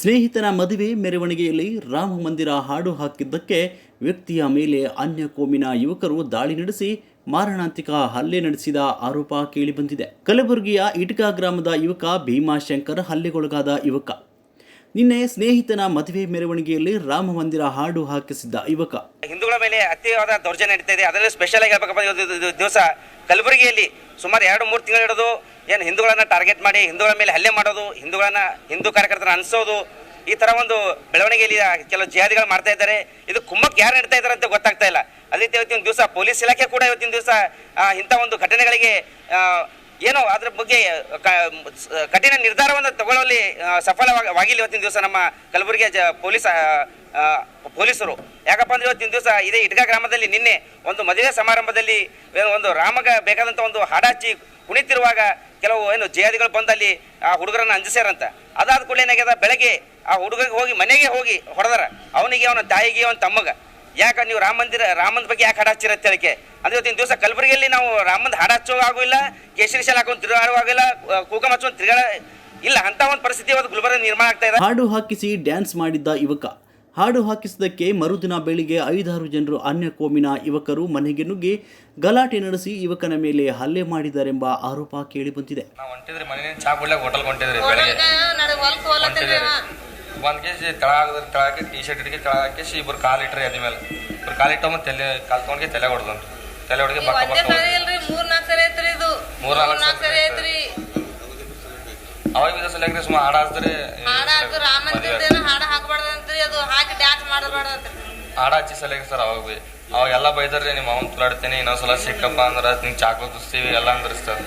ಸ್ನೇಹಿತನ ಮದುವೆ ಮೆರವಣಿಗೆಯಲ್ಲಿ ರಾಮ ಮಂದಿರ ಹಾಡು ಹಾಕಿದ್ದಕ್ಕೆ ವ್ಯಕ್ತಿಯ ಮೇಲೆ ಅನ್ಯ ಕೋಮಿನ ಯುವಕರು ದಾಳಿ ನಡೆಸಿ ಮಾರಣಾಂತಿಕ ಹಲ್ಲೆ ನಡೆಸಿದ ಆರೋಪ ಕೇಳಿಬಂದಿದೆ. ಕಲಬುರಗಿಯ ಇಟ್ಕಾ ಗ್ರಾಮದ ಯುವಕ ಭೀಮಾಶಂಕರ್ ಹಲ್ಲೆಗೊಳಗಾದ ಯುವಕ. ನಿನ್ನೆ ಸ್ನೇಹಿತನ ಮದುವೆ ಮೆರವಣಿಗೆಯಲ್ಲಿ ರಾಮ ಮಂದಿರ ಹಾಡು ಹಾಕಿಸಿದ್ದ ಯುವಕ. ಹಿಂದೂಗಳ ಮೇಲೆ ಅತಿಯಾದ ದೌರ್ಜನ್ಯ ನಡೀತಾ ಇದೆ. ಅದರಲ್ಲಿ ಸ್ಪೆಷಲ್ ಆಗಿ ಹೇಳ್ಬೇಕಪ್ಪ ದಿವಸ ಕಲಬುರಗಿಯಲ್ಲಿ ಸುಮಾರು ಎರಡು ಮೂರು ತಿಂಗಳು ಹಿಡಿದು ಏನು ಹಿಂದೂಗಳನ್ನ ಟಾರ್ಗೆಟ್ ಮಾಡಿ, ಹಿಂದೂಗಳ ಮೇಲೆ ಹಲ್ಲೆ ಮಾಡೋದು, ಹಿಂದೂಗಳನ್ನ ಹಿಂದೂ ಕಾರ್ಯಕರ್ತರನ್ನ ಅನಿಸೋದು, ಈ ತರ ಒಂದು ಬೆಳವಣಿಗೆಯಲ್ಲಿ ಕೆಲವು ಜಿಹಾದಿಗಳು ಮಾಡ್ತಾ ಇದ್ದಾರೆ. ಇದು ಕುಮ್ಮಕ್ಕೆ ಯಾರು ನಡೀತಾ ಇದ್ದಾರೆ ಅಂತ ಗೊತ್ತಾಗ್ತಾ ಇಲ್ಲ. ಅದೇ ರೀತಿ ಇವತ್ತಿನ ದಿವಸ ಪೊಲೀಸ್ ಇಲಾಖೆ ಕೂಡ ಇವತ್ತಿನ ದಿವಸ ಇಂಥ ಒಂದು ಘಟನೆಗಳಿಗೆ ಏನೋ ಅದ್ರ ಬಗ್ಗೆ ಕಠಿಣ ನಿರ್ಧಾರವನ್ನು ತಗೊಳ್ಳುವಲ್ಲಿ ಸಫಲವಾಗಿಲ್ಲ ಇವತ್ತಿನ ದಿವಸ ನಮ್ಮ ಕಲಬುರಗಿಯ ಪೊಲೀಸ್ ಪೊಲೀಸರು. ಯಾಕಪ್ಪ ಅಂದ್ರೆ ಇವತ್ತಿನ ದಿವಸ ಇದೇ ಇಟ್ಗಾ ಗ್ರಾಮದಲ್ಲಿ ನಿನ್ನೆ ಒಂದು ಮದುವೆ ಸಮಾರಂಭದಲ್ಲಿ, ಒಂದು ರಾಮಗ ಬೇಕಾದಂಥ ಒಂದು ಹಾಡಾಚಿ ಕುಣಿತಿರುವಾಗ ಕೆಲವು ಏನು ಜಯಾದಿಗಳು ಬಂದಲ್ಲಿ ಆ ಹುಡುಗರನ್ನ ಅಂಜಿಸ್ಯಾರಂತ. ಅದಾದ ಕೂಡಲೇ ಏನಾಗ್ಯದ? ಬೆಳಗ್ಗೆ ಆ ಹುಡುಗರಿಗೆ ಹೋಗಿ ಮನೆಗೆ ಹೋಗಿ ಹೊಡೆದಾರ. ಅವನಿಗೆ, ಅವನ ತಾಯಿಗೆ, ಅವನ ತಮ್ಮಗ. ಯಾಕೆ ನೀವು ರಾಮ ಮಂದಿರ ರಾಮನ ಬಗ್ಗೆ ಯಾಕೆ ಹಾಡ ಅಂತ ಹೇಳಿಕೆ. ಅಂದ್ರೆ ಇವತ್ತಿನ ದಿವಸ ಕಲಬುರಗಿಯಲ್ಲಿ ನಾವು ರಾಮಂದ ಹಾಡ ಹಚ್ಚೋ ಆಗೂ ಇಲ್ಲ ಕೇಸರಿ ಶಾಲೆ ಹಾಕೊಂಡು ತಿರುಗಾಡೋ ಆಗಿಲ್ಲ ಕೂಕಮ್ ಹಚ್ಚೋನ್ ತಿರುಗಾಡ ಇಲ್ಲ. ಅಂತ ಒಂದು ಪರಿಸ್ಥಿತಿ ಗುಲ್ಬರ್ಗ ನಿರ್ಮಾಣ ಆಗ್ತಾ ಇದೆ. ಹಾಡು ಹಾಕಿಸಿ ಡ್ಯಾನ್ಸ್ ಮಾಡಿದ್ದ ಯುವಕ. ಹಾಡು ಹಾಕಿಸಿದ್ದಕ್ಕೆ ಮರುದಿನ ಬೆಳಿಗ್ಗೆ ಐದಾರು ಜನರು ಅನ್ಯ ಕೋಮಿನ ಯುವಕರು ಮನೆಗೆ ನುಗ್ಗಿ ಗಲಾಟೆ ನಡೆಸಿ ಯುವಕನ ಮೇಲೆ ಹಲ್ಲೆ ಮಾಡಿದ್ದಾರೆಂಬ ಆರೋಪ ಕೇಳಿಬಂದಿದೆ. ಒಂದ್ ಕೆಜಿ ತಳ ಹಾಕಿದ್ರಿ ತಳ ಹಾಕಿ ಟಿ ಶರ್ಟ್ ಹಿಡಿಗೆ ತಳ ಹಾಕಿ ಇಬ್ರು ಕಾಲ್ ಇಟ್ರಿ ಅದ ಮೇಲೆ. ಇಬ್ರು ಕಾಲ್ ಇಟ್ಟ ತಲೆ ಕಾಲ್ ತೊಗೊಂಡ್ಗೆ ತಲೆ ಹೊಡೆದ್ರಿ ತಲೆ ಹೊಡೆಗೆ ಬಕ್ಕ ಬಕ್ಕ ಸರಿ ಇಲ್ರಿ ಮೂರ್ ನಾಲ್ಕು ಸರಿ ಐತ್ರಿ ಇದು. ಮೂರ್ ನಾಲ್ಕು ಸರಿ ಐತ್ರಿ ಅವಾಗ ಸಲ ಸುಮ್ಮ ಹಾಡ ಹಚ್ದ್ರಿ ಹಾಡ ಮಾಡಬಾರ್ದಂತ್ರಿ ಹಾಡ ಹಚ್ಚಿ ಸಲ ಸರ್, ಅವಾಗ ಬಿ ಅವಾಗ ಎಲ್ಲ ಬೈದಾರ್ರಿ, ನಿಮ್ಮ ಅವನ್ ಇನ್ನೊಂದು ಸಲ ಸಿಕ್ಕಪ್ಪ ಅಂದ್ರೆ ನಿಂಗೆ ಚಾಕು ತುಸ್ತೀವಿ ಎಲ್ಲ ಅಂದ್ರಿ ಸರ್.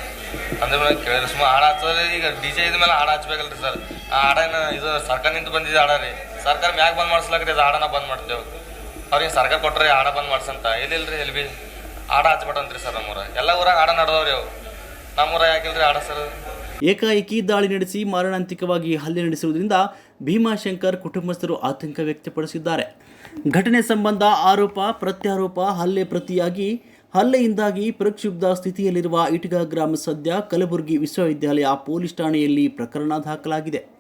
ಅಂದ್ರೆ ಮೇಲೆ ಕೇಳಿದ್ರೆ ಸುಮ್ಮ ಹಾಡ ಈಗ ಡಿ ಜೆ ಇದ್ಮೇಲೆ ಹಾಡ ಹಚ್ಬೇಕಲ್ರಿ ಸರ್. ಆ ಹಾಡನ ಇದು ಸರ್ಕಾರ ನಿಂತು ಬಂದಿದೆ ಹಾಡ ರೀ. ಸರ್ಕಾರ ಮ್ಯಾಗ ಬಂದ್ ಮಾಡ್ಸ್ಲಕ್ರಿ, ಅದು ಹಾಡನ ಬಂದ್ ಮಾಡ್ತೇವೆ. ಅವ್ರಿಗೆ ಸರ್ಕಾರ ಕೊಟ್ಟರೆ ಹಾಡ ಬಂದ್ ಮಾಡ್ಸಂತ. ಎಲ್ಲಿಲ್ರಿ, ಎಲ್ಲಿ ಬಿ? ಹಾಡ ಹಚ್ಬಿಟ್ಟಂತ್ರಿ ಸರ್ ನಮ್ಮೂರ ಎಲ್ಲ ಊರಾಗ ಹಾಡ ನಡೆದವ್ರಿ ಅವು. ನಮ್ಮೂರ ಯಾಕಿಲ್ರಿ ಹಾಡ ಸರ್? ಏಕಾಏಕಿ ದಾಳಿ ನಡೆಸಿ ಮಾರಣಾಂತಿಕವಾಗಿ ಹಲ್ಲೆ ನಡೆಸಿರುವುದರಿಂದ ಭೀಮಾಶಂಕರ್ ಕುಟುಂಬಸ್ಥರು ಆತಂಕ ವ್ಯಕ್ತಪಡಿಸಿದ್ದಾರೆ. ಘಟನೆ ಸಂಬಂಧ ಆರೋಪ, ಪ್ರತ್ಯಾರೋಪ, ಹಲ್ಲೆ ಪ್ರತಿಯಾಗಿ, ಹಲ್ಲೆಯಿಂದಾಗಿ ಪ್ರಕ್ಷುಬ್ಧ ಸ್ಥಿತಿಯಲ್ಲಿರುವ ಇಟಗಾ ಗ್ರಾಮ ಸದ್ಯ ಕಲಬುರಗಿ ವಿಶ್ವವಿದ್ಯಾಲಯ ಪೊಲೀಸ್ ಠಾಣೆಯಲ್ಲಿ ಪ್ರಕರಣ ದಾಖಲಾಗಿದೆ.